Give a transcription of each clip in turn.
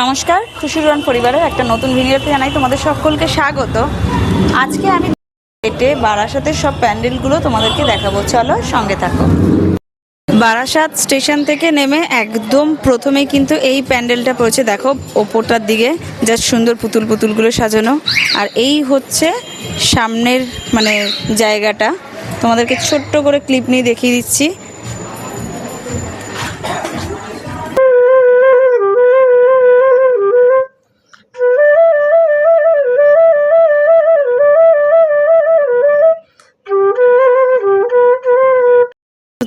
নমস্কার খুশির রন পরিবারের একটা নতুন ভিডিওতে জানাই তোমাদের সকলকে স্বাগত। আজকে আমি হেঁটে বারাসাতের সব প্যান্ডেলগুলো তোমাদেরকে দেখাবো। চলো সঙ্গে থাকো। বারাসাত স্টেশন থেকে নেমে একদম প্রথমে কিন্তু এই প্যান্ডেলটা পড়েছে। দেখো, ওপরটার দিকে যা সুন্দর পুতুল পুতুলগুলো সাজানো। আর এই হচ্ছে সামনের মানে জায়গাটা। তোমাদেরকে ছোট্ট করে ক্লিপ নিয়ে দেখিয়ে দিচ্ছি।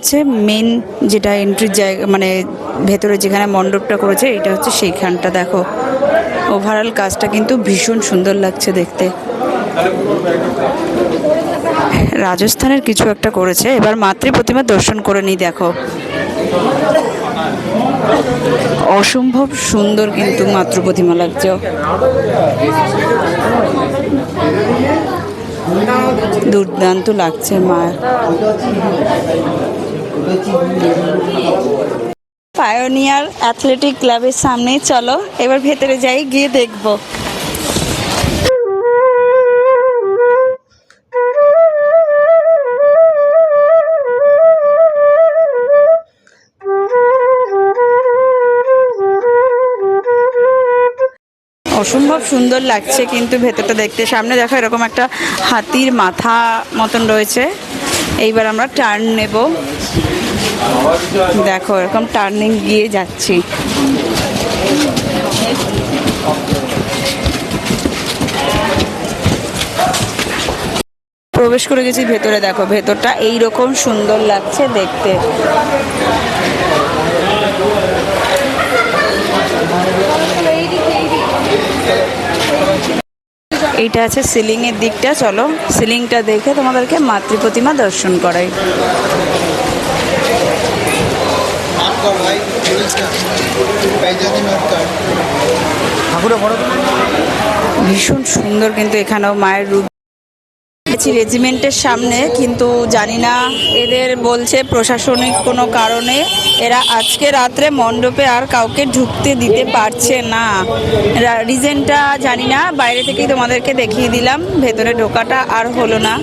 হচ্ছে মেন যেটা এন্ট্রির জায়গা মানে ভেতরে যেখানে মণ্ডপটা করেছে, এটা হচ্ছে সেইখানটা, দেখো। ওভারঅল কাজটা কিন্তু ভীষণ সুন্দর লাগছে দেখতে। রাজস্থানের কিছু একটা করেছে, এবার মাতৃ প্রতিমা দর্শন করে নিই, দেখো। অসম্ভব সুন্দর কিন্তু মাতৃ প্রতিমা লাগছে। দুর্দান্ত লাগছে মায়ের পায়োনিয়ার অ্যাথলেটিক ক্লাবের সামনে চলো, এবার ভেতরে যাই, গিয়ে দেখব। অসম্ভব সুন্দর লাগছে কিন্তু ভেতরটা দেখতে। সামনে দেখো এরকম একটা হাতির মাথা মতন রয়েছে। এইবার আমরা টার্ন নেব। দেখো, এরকম টার্নিং গিয়ে যাচ্ছি। প্রবেশ করে গেছি ভেতরে, দেখো, ভেতরটা এইরকম সুন্দর লাগছে দেখতে। এইটা আছে সিলিংয়ের দিকটা, চলো সিলিংটা দেখে তোমাদেরকে মাতৃ প্রতিমা দর্শন করাই। ভীষণ সুন্দর কিন্তু এখানেও মায়ের রূপ গেছি রেজিমেন্টের সামনে, কিন্তু জানি না এদের বলছে প্রশাসনিক কোনো কারণে এরা আজকে রাত্রে মণ্ডপে আর কাউকে ঢুকতে দিতে পারছে না। রিজেনটা জানি না, বাইরে থেকেই তোমাদেরকে দেখিয়ে দিলাম, ভেতরে ঢোকাটা আর হলো না।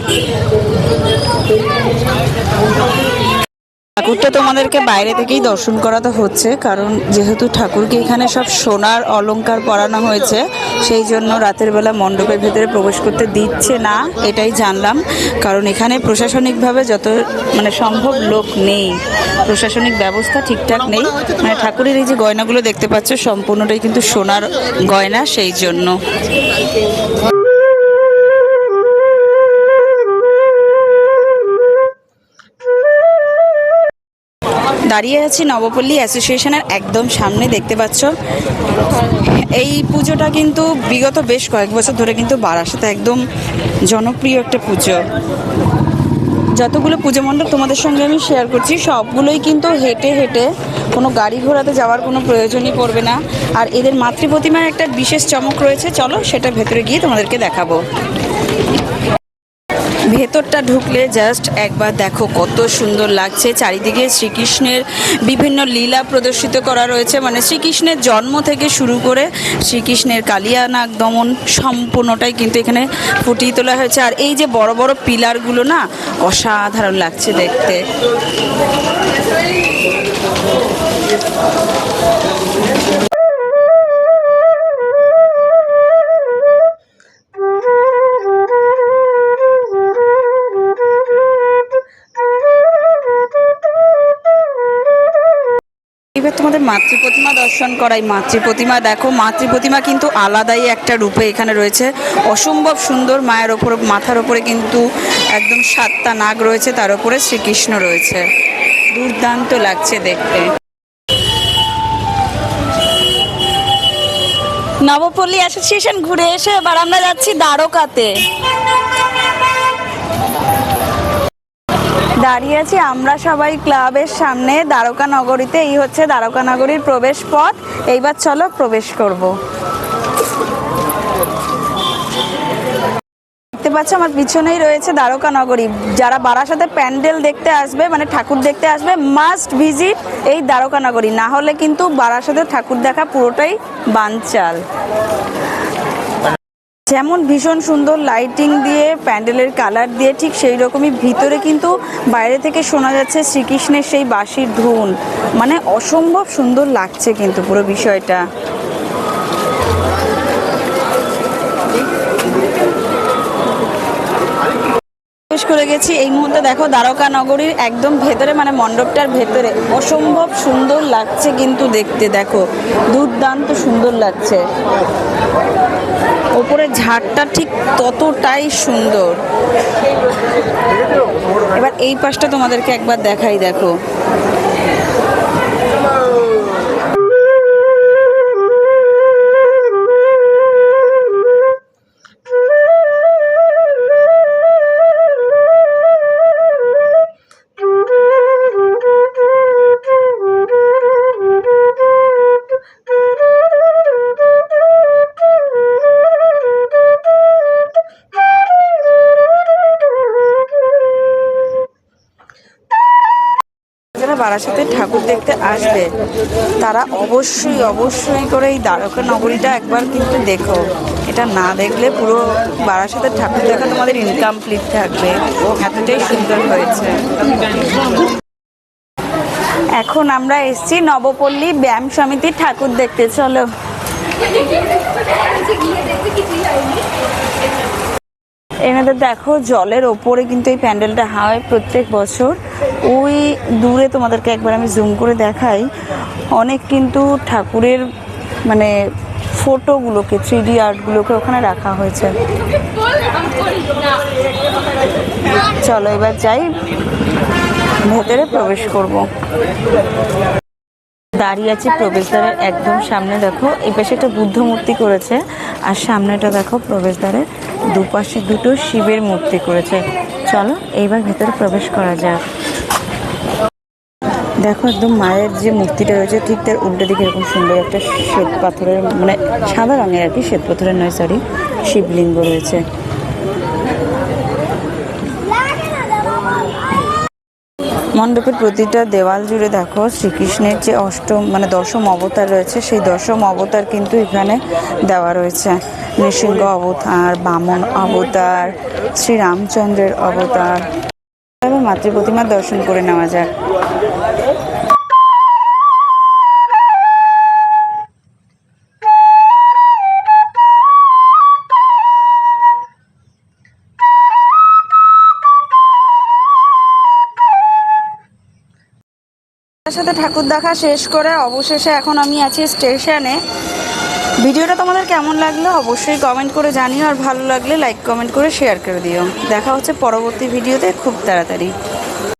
ঠাকুরটা তোমাদেরকে বাইরে থেকেই দর্শন করাতে হচ্ছে কারণ যেহেতু ঠাকুরকে এখানে সব সোনার অলংকার পরানো হয়েছে সেই জন্য রাতের বেলা মণ্ডপের ভেতরে প্রবেশ করতে দিচ্ছে না এটাই জানলাম। কারণ এখানে প্রশাসনিকভাবে যত মানে সম্ভব লোক নেই প্রশাসনিক ব্যবস্থা ঠিকঠাক নেই। মানে ঠাকুরের এই যে গয়নাগুলো দেখতে পাচ্ছ সম্পূর্ণটাই কিন্তু সোনার গয়না সেই জন্য। দাঁড়িয়ে আছি নবপল্লী অ্যাসোসিয়েশনের একদম সামনে, দেখতে পাচ্ছ। এই পুজোটা কিন্তু বিগত বেশ কয়েক বছর ধরে কিন্তু বারাসাতে একদম জনপ্রিয় একটা পুজো। যতগুলো পুজো মণ্ডপ তোমাদের সঙ্গে আমি শেয়ার করছি, সবগুলোই কিন্তু হেঁটে হেঁটে কোনো গাড়ি ঘোড়াতে যাওয়ার কোনো প্রয়োজনই পড়বে না। আর এদের মাতৃ প্রতিমার একটা বিশেষ চমক রয়েছে, চলো সেটা ভেতরে গিয়ে তোমাদেরকে দেখাবো। ভেতরটা ঢুকলে জাস্ট একবার দেখো কত সুন্দর লাগছে। চারিদিকে শ্রীকৃষ্ণের বিভিন্ন লীলা প্রদর্শিত করা রয়েছে। মানে শ্রীকৃষ্ণের জন্ম থেকে শুরু করে শ্রীকৃষ্ণের কালিয়ানাগ দমন সম্পূর্ণটাই কিন্তু এখানে ফুটিয়ে তোলা হয়েছে। আর এই যে বড় বড় পিলারগুলো না, অসাধারণ লাগছে দেখতে। তোমাদের মাতৃ প্রতিমা দর্শন করাই মাতৃ প্রতিমা দেখো মাতৃ প্রতিমা কিন্তু আলাদাই একটা রূপে এখানে রয়েছে। অসম্ভব সুন্দর মায়ের ওপর, মাথার ওপরে কিন্তু একদম সাতটা নাগ রয়েছে, তার উপরে শ্রীকৃষ্ণ রয়েছে। দুর্দান্ত লাগছে দেখতে। নবপল্লী অ্যাসোসিয়েশন ঘুরে এসে এবার আমরা যাচ্ছি দ্বারকাতে। দাঁড়িয়ে আছি। আমরা সবাই ক্লাবের সামনে দ্বারকা নগরীতে। এই হচ্ছে দ্বারকা নগরীর প্রবেশ পথ। এইবার চলো প্রবেশ করব। দেখতে পাচ্ছ, আমার পিছনেই রয়েছে দ্বারকা নগরী। যারা বারাসাতে প্যান্ডেল দেখতে আসবে মানে ঠাকুর দেখতে আসবে মাস্ট ভিজিট এই দ্বারকা নগরী। না হলে কিন্তু বারাসাতে ঠাকুর দেখা পুরোটাই বানচাল। যেমন ভীষণ সুন্দর লাইটিং দিয়ে প্যান্ডেলের কালার দিয়ে, ঠিক সেই রকমই ভিতরে কিন্তু বাইরে থেকে শোনা যাচ্ছে শ্রীকৃষ্ণের সেই বাঁশির ধুন। মানে অসম্ভব সুন্দর লাগছে কিন্তু পুরো বিষয়টা। প্রবেশ করে গেছি। এই মুহূর্তে দেখো দ্বারকা নগরীর একদম ভেতরে মানে মণ্ডপটার ভেতরে। অসম্ভব সুন্দর লাগছে কিন্তু দেখতে, দেখো। দুর্দান্ত সুন্দর লাগছে। ওপরের ঝাড়টা ঠিক ততটাই সুন্দর। এবার এই পাশটা তোমাদেরকে একবার দেখাই, দেখো। যারা বারাসাতে ঠাকুর দেখতে আসবে, তারা অবশ্যই অবশ্যই করে এই দ্বারকা নগরীটা একবার কিন্তু দেখো। এটা না দেখলে পুরো বারাসাতের ঠাকুর দেখা তোমাদের ইনকমপ্লিট থাকবে। এতটাই সুন্দর হয়েছে। এখন আমরা এসেছি নবপল্লী ব্যায়াম সমিতির ঠাকুর দেখতে। চলো। এনাদের দেখো, জলের ওপরে কিন্তু এই প্যান্ডেলটা হয় প্রত্যেক বছর। ওই দূরে তোমাদেরকে একবার আমি জুম করে দেখাই, অনেক কিন্তু ঠাকুরের মানে ফটোগুলোকে থ্রি ডি আর্টগুলোকে ওখানে রাখা হয়েছে। চলো এবার যাই, ভেতরে প্রবেশ করব। দাঁড়িয়ে আছে প্রবেশদ্বারের একদম সামনে, দেখো। এই পাশে একটা বুদ্ধ মূর্তি করেছে, আর সামনেটা দেখো প্রবেশদ্বারের দুপাশে দুটো শিবের মূর্তি করেছে। চলো, এইবার ভেতরে প্রবেশ করা যাক। দেখো একদম মায়ের যে মূর্তিটা রয়েছে, ঠিক তার উল্টো দিকে এরকম সুন্দর একটা শ্বেত পাথরের মানে সাদা রঙের আর কি, শ্বেত পাথরের নয় সরি শিবলিঙ্গ রয়েছে। মণ্ডপের প্রতিটা দেওয়াল জুড়ে দেখো শ্রীকৃষ্ণের যে অষ্টম মানে দশম অবতার রয়েছে, সেই দশম অবতার কিন্তু এখানে দেওয়া রয়েছে। নৃসিংহ অবতার, বামন অবতার, শ্রীরামচন্দ্রের অবতার। মাতৃ প্রতিমার দর্শন করে নেওয়া যাক। সাথে ঠাকুর দেখা শেষ করে অবশেষে এখন আমি আছি স্টেশনে। ভিডিওটা তোমাদের কেমন লাগল অবশ্যই কমেন্ট করে জানিও, আর ভালো লাগলে লাইক কমেন্ট করে শেয়ার করে দিও। দেখা হচ্ছে পরবর্তী ভিডিওতে খুব তাড়াতাড়ি।